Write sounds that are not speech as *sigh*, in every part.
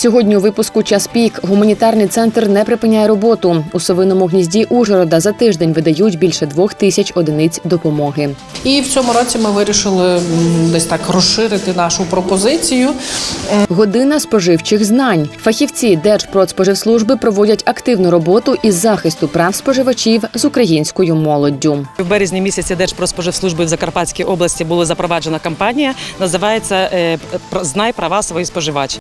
Сьогодні у випуску час пік гуманітарний центр не припиняє роботу. У совиному гнізді Ужгорода за тиждень видають більше двох тисяч одиниць допомоги. І в цьому році ми вирішили десь так розширити нашу пропозицію. Година споживчих знань. Фахівці Держпродспоживслужби проводять активну роботу із захисту прав споживачів з українською молоддю. В березні місяці Держпродспоживслужби в Закарпатській області була запроваджена кампанія, називається е, Знай права свої споживач.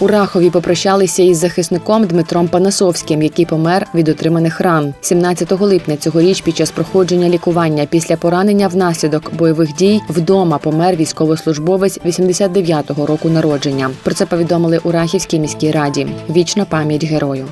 У Рахові попрощалися із захисником Дмитром Панасовським, який помер від отриманих ран. 17 липня цьогоріч під час проходження лікування після поранення внаслідок бойових дій вдома помер військовослужбовець 89-го року народження. Про це повідомили у Рахівській міській раді. Вічна пам'ять герою.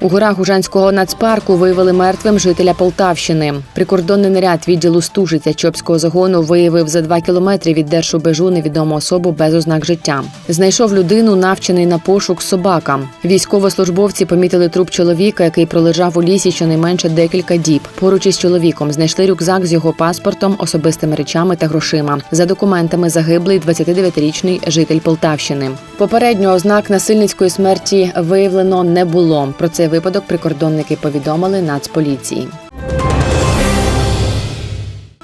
У горах Гужанського нацпарку виявили мертвим жителя Полтавщини. Прикордонний наряд відділу Стужиця Чопського загону виявив за два кілометри від Держубежу невідому особу без ознак життя. Знайшов людину, навчений на пошук собака. Військовослужбовці помітили труп чоловіка, який пролежав у лісі щонайменше декілька діб. Поруч із чоловіком знайшли рюкзак з його паспортом, особистими речами та грошима. За документами загиблий 29-річний житель Полтавщини. Попередньо ознак насильницької смерті виявлено не було. Про цей випадок прикордонники повідомили Нацполіції.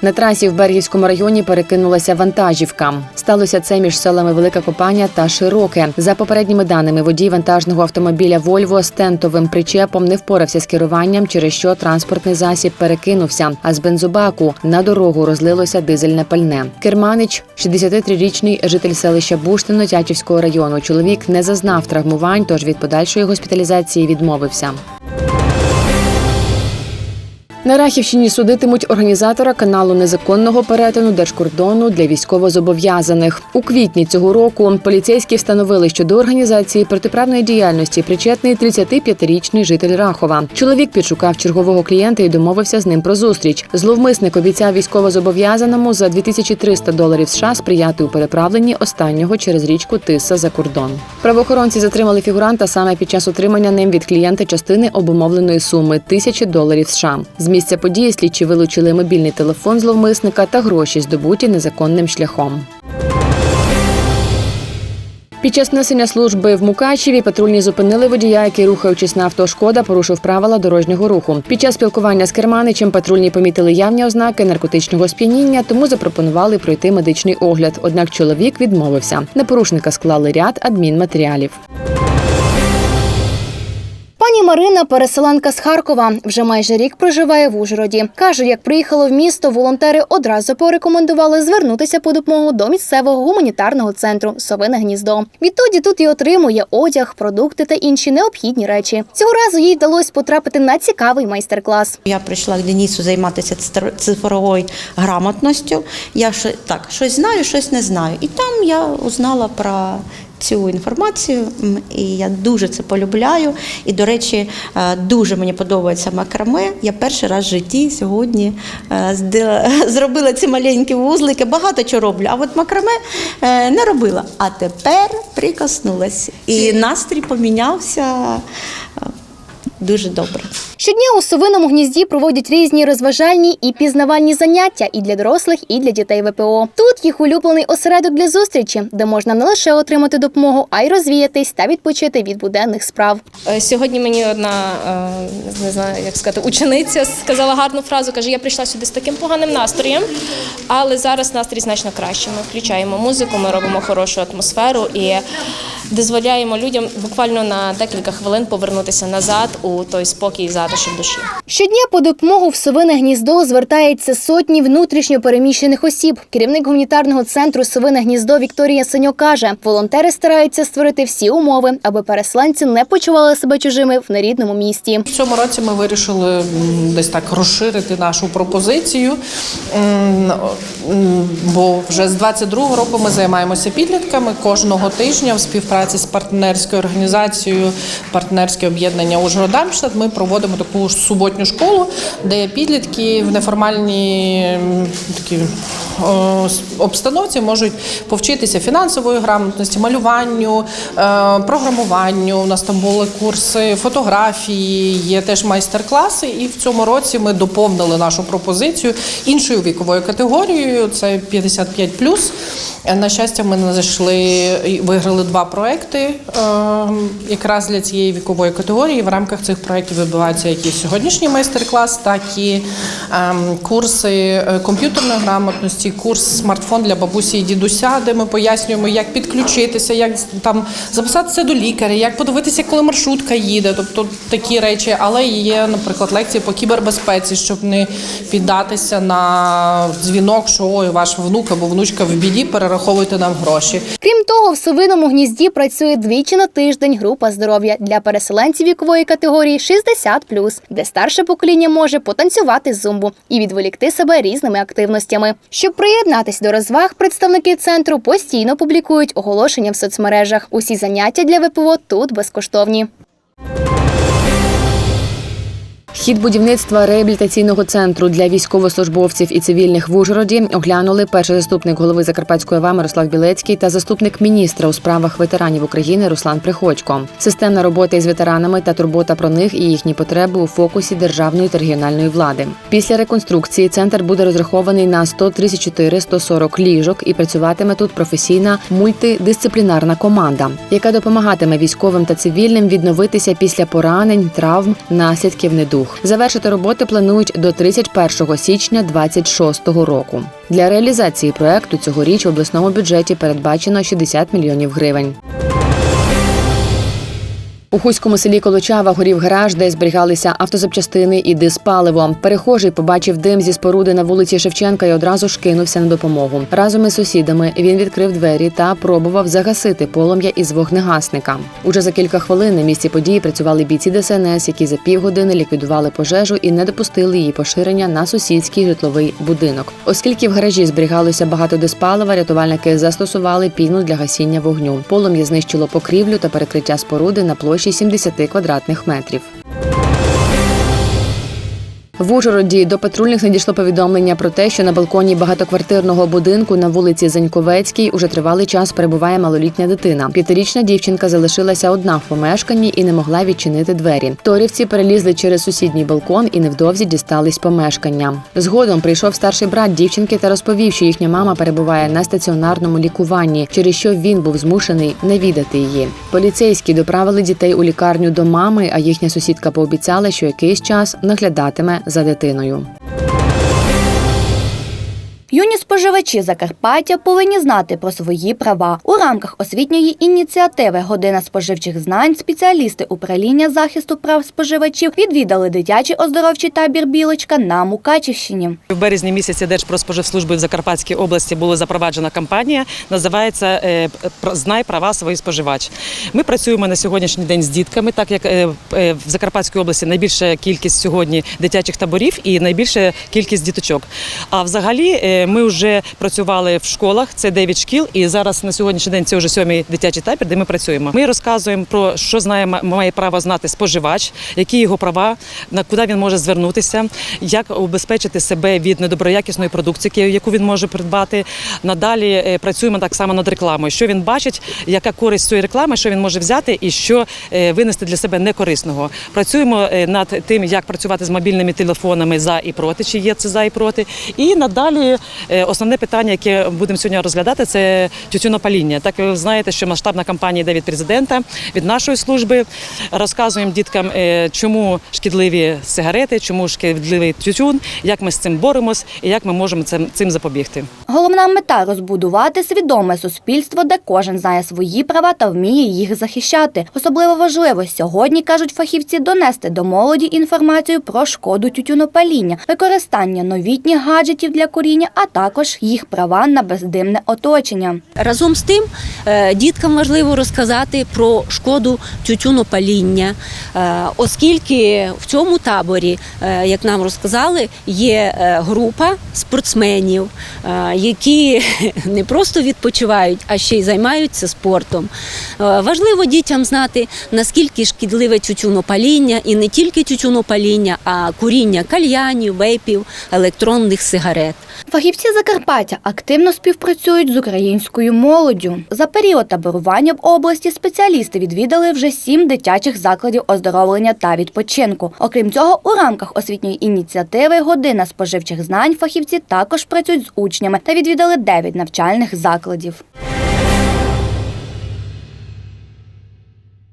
На трасі в Бергівському районі перекинулася вантажівка. Сталося це між селами Велика Копаня та Широке. За попередніми даними, водій вантажного автомобіля Вольво з тентовим причепом не впорався з керуванням, через що транспортний засіб перекинувся. А з бензобаку на дорогу розлилося дизельне пальне. Керманич, 63-річний житель селища Буштино Тячівського району. Чоловік не зазнав травмувань, тож від подальшої госпіталізації відмовився. На Рахівщині судитимуть організатора каналу незаконного перетину держкордону для військовозобов'язаних. У квітні цього року поліцейські встановили, що до організації протиправної діяльності причетний 35-річний житель Рахова. Чоловік підшукав чергового клієнта і домовився з ним про зустріч. Зловмисник обіцяв військовозобов'язаному за 2300 доларів США сприяти у переправленні останнього через річку Тиса за кордон. Правоохоронці затримали фігуранта саме під час отримання ним від клієнта частини обумовленої суми тисячі доларів США. Місця події слідчі вилучили мобільний телефон зловмисника та гроші, здобуті незаконним шляхом. Під час несення служби в Мукачеві патрульні зупинили водія, який, рухаючись на авто «Шкода», порушив правила дорожнього руху. Під час спілкування з керманичем патрульні помітили явні ознаки наркотичного сп'яніння, тому запропонували пройти медичний огляд. Однак чоловік відмовився. На порушника склали ряд адмінматеріалів. Марина, переселенка з Харкова, вже майже рік проживає в Ужгороді. Каже, як приїхала в місто, волонтери одразу порекомендували звернутися по допомогу до місцевого гуманітарного центру Совине гніздо. Відтоді тут і отримує одяг, продукти та інші необхідні речі. Цього разу їй вдалося потрапити на цікавий майстер-клас. Я прийшла к Денісу займатися цифровою грамотністю. Я так, щось знаю, щось не знаю. І там я узнала про цю інформацію, і я дуже це полюбляю. І, до речі, е, дуже мені подобається макраме. Я перший раз в житті сьогодні е, *laughs* зробила ці маленькі вузлики. Багато чого роблю, а от макраме е, не робила. А тепер прикоснулася. І настрій помінявся дуже добре. Щодня у совиному гнізді проводять різні розважальні і пізнавальні заняття і для дорослих, і для дітей ВПО. Тут їх улюблений осередок для зустрічі, де можна не лише отримати допомогу, а й розвіятись та відпочити від буденних справ. Е, Сьогодні мені одна е, не знаю, як сказати, учениця сказала гарну фразу. каже: я прийшла сюди з таким поганим настроєм, але зараз настрій значно краще. Ми включаємо музику, ми робимо хорошу атмосферу і дозволяємо людям буквально на декілька хвилин повернутися назад у той спокій і затишок душі. Щодня по допомогу в совине гніздо звертається сотні внутрішньо переміщених осіб. Керівник гуманітарного центру Совине гніздо Вікторія Синьо каже, волонтери стараються створити всі умови, аби переселенці не почували себе чужими в нерідному місті. В цьому році ми вирішили десь так розширити нашу пропозицію, бо вже з 22-го року ми займаємося підлітками кожного тижня в співпраці з партнерською організацією партнерське об'єднання Ужгород-Дамштадт Ми проводимо таку суботню школу, де підлітки в неформальні такі обстановці можуть повчитися фінансової грамотності, малюванню, е, програмуванню. У нас там були курси фотографії, є теж майстер-класи. І в цьому році ми доповнили нашу пропозицію іншою віковою категорією. Це 55+. Е, На щастя, ми знайшли і виграли два проекти е, якраз для цієї вікової категорії. В рамках цих проєктів відбуваються як і сьогоднішній майстер-клас, так і ем, курси е, комп'ютерної грамотності, курс смартфон для бабусі і дідуся, де ми пояснюємо, як підключитися, як там записатися до лікаря, як подивитися, коли маршрутка їде. Тобто такі речі, але є, наприклад, лекції по кібербезпеці, щоб не піддатися на дзвінок, що ой, ваш внук або внучка в біді, перераховуйте нам гроші. Крім того, в совиному гнізді працює двічі на тиждень група здоров'я для переселенців вікової категорії 60+, де старше покоління може потанцювати зумбу і відволікти себе різними активностями. Щоб приєднатись до розваг, представники центру постійно публікують оголошення в соцмережах. Усі заняття для ВПО тут безкоштовні. Хід будівництва реабілітаційного центру для військовослужбовців і цивільних в Ужгороді оглянули перший заступник голови Закарпатської ОВА Мирослав Білецький та заступник міністра у справах ветеранів України Руслан Приходько. Системна робота із ветеранами та турбота про них і їхні потреби у фокусі державної та регіональної влади. Після реконструкції центр буде розрахований на 134-140 ліжок і працюватиме тут професійна мультидисциплінарна команда, яка допомагатиме військовим та цивільним відновитися після поранень, травм, наслідків недуг. Завершити роботи планують до 31 січня 2026 року. Для реалізації проекту цьогоріч в обласному бюджеті передбачено 60 мільйонів гривень. У хуському селі Колочава горів гараж, де зберігалися автозапчастини і диспаливо. Перехожий побачив дим зі споруди на вулиці Шевченка і одразу ж кинувся на допомогу. Разом із сусідами він відкрив двері та пробував загасити полум'я із вогнегасника. Уже за кілька хвилин на місці події працювали бійці ДСНС, які за півгодини ліквідували пожежу і не допустили її поширення на сусідський житловий будинок. Оскільки в гаражі зберігалося багато диспалива, рятувальники застосували піну для гасіння вогню. Полум'я знищило покрівлю та перекриття споруди на площі 70 квадратних метрів. В Ужгороді до патрульних надійшло повідомлення про те, що на балконі багатоквартирного будинку на вулиці Заньковецькій уже тривалий час перебуває малолітня дитина. П'ятирічна дівчинка залишилася одна в помешканні і не могла відчинити двері. Торівці перелізли через сусідній балкон і невдовзі дістались помешкання. Згодом прийшов старший брат дівчинки та розповів, що їхня мама перебуває на стаціонарному лікуванні, через що він був змушений навідати її. Поліцейські доправили дітей у лікарню до мами, а їхня сусідка пообіцяла, що якийсь час наглядатиме за дитиною. Юні споживачі Закарпаття повинні знати про свої права. У рамках освітньої ініціативи Година споживчих знань спеціалісти управління захисту прав споживачів відвідали дитячий оздоровчий табір Білочка на Мукачівщині. В березні місяці Держпродспоживслужби в Закарпатській області була запроваджена кампанія, називається е, Знай права свої споживач. Ми працюємо на сьогоднішній день з дітками, так як е, е, в Закарпатській області найбільша кількість сьогодні дитячих таборів і найбільша кількість діточок. А взагалі ми вже працювали в школах, це 9 шкіл, і зараз на сьогоднішній день це вже сьомий дитячий табір, де ми працюємо. Ми розказуємо про що знає має право знати споживач, які його права, на куди він може звернутися, як убезпечити себе від недоброякісної продукції, яку він може придбати. Надалі е, працюємо так само над рекламою. Що він бачить, яка користь цієї реклами, що він може взяти і що е, винести для себе некорисного. Працюємо е, над тим, як працювати з мобільними телефонами за і проти, чи є це за і проти. І надалі основне питання, яке будемо сьогодні розглядати, це тютюнопаління. Так ви знаєте, що масштабна кампанія йде від президента, від нашої служби. Розказуємо діткам, е, чому шкідливі сигарети, чому шкідливий тютюн, як ми з цим боремось і як ми можемо цим запобігти. Головна мета розбудувати свідоме суспільство, де кожен знає свої права та вміє їх захищати. Особливо важливо сьогодні кажуть фахівці донести до молоді інформацію про шкоду тютюнопаління, використання новітніх гаджетів для куріння, а також їх права на бездимне оточення. Разом з тим, е, діткам важливо розказати про шкоду тютюнопаління, е, оскільки в цьому таборі, е, як нам розказали, є група спортсменів, які *laughs* не просто відпочивають, а ще й займаються спортом. Важливо дітям знати, наскільки шкідливе тютюнопаління, і не тільки тютюнопаління, а куріння кальянів, вейпів, електронних сигарет. Фахівці Закарпаття активно співпрацюють з українською молоддю. За період таборування в області спеціалісти відвідали вже сім дитячих закладів оздоровлення та відпочинку. Окрім цього, у рамках освітньої ініціативи Година споживчих знань фахівці також працюють з учнями та відвідали дев'ять навчальних закладів.